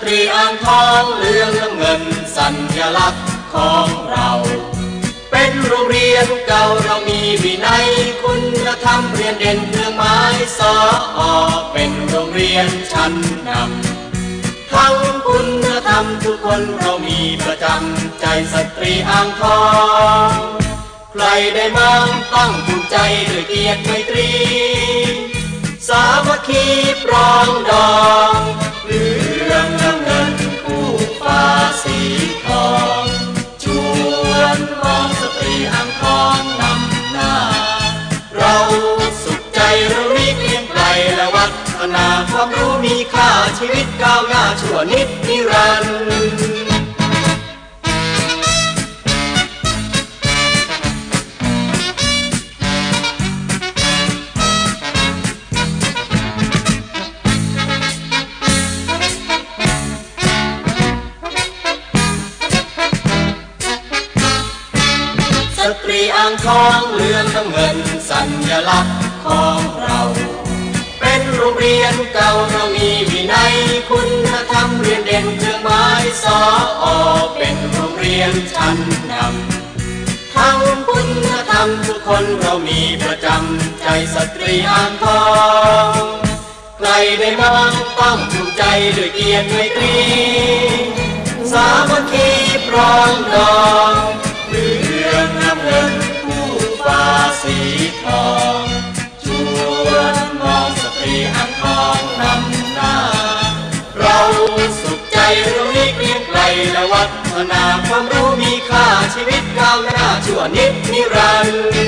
ตรีอ่างทองเหลืองน้ำเงินสัญลักษณ์ของเรา เป็นโรงเรียนเก่าเรามีวินัยคุณธรรมเรียนเด่นเครื่องหมายสออเป็นโรงเรียนชั้นนำทั้งคุณธรรมทุกคนเรามีประจำใจสตรีอ่างทองใครได้มาตั้งภูมิใจด้วยเกียรติไมตรี สามัคคีปรองดอง อ่างทองนำหน้า เราสุขใจเรารีบเพียงไกลและวัฒนาความรู้มีค่าชีวิตก้าวหน้าชั่วนิดนิรันดร์ ตรีอ่างทองเหลืองน้ำเงินสัญลักษณ์ของเรา เป็นโรงเรียนเก่าเรามีวินัยคุณธรรมเรียนเด่นเครื่องหมายสออเป็นโรงเรียนชั้นนำทั้งคุณธรรมทุกคนเรามีประจำใจสตรีอ่างทองใครได้มองต้องภูมิใจด้วยเกียรติไมตรีสามัคคีปรองดองเหลือง เงินผู้ฟ้าสีทองชวนมองสตรีอ่างทองนำหน้า เราสุขใจเรานี้เกรียงไกลและวัฒนาความรู้มีค่าชีวิตก้าวหน้าชั่วนิดนิรันดร์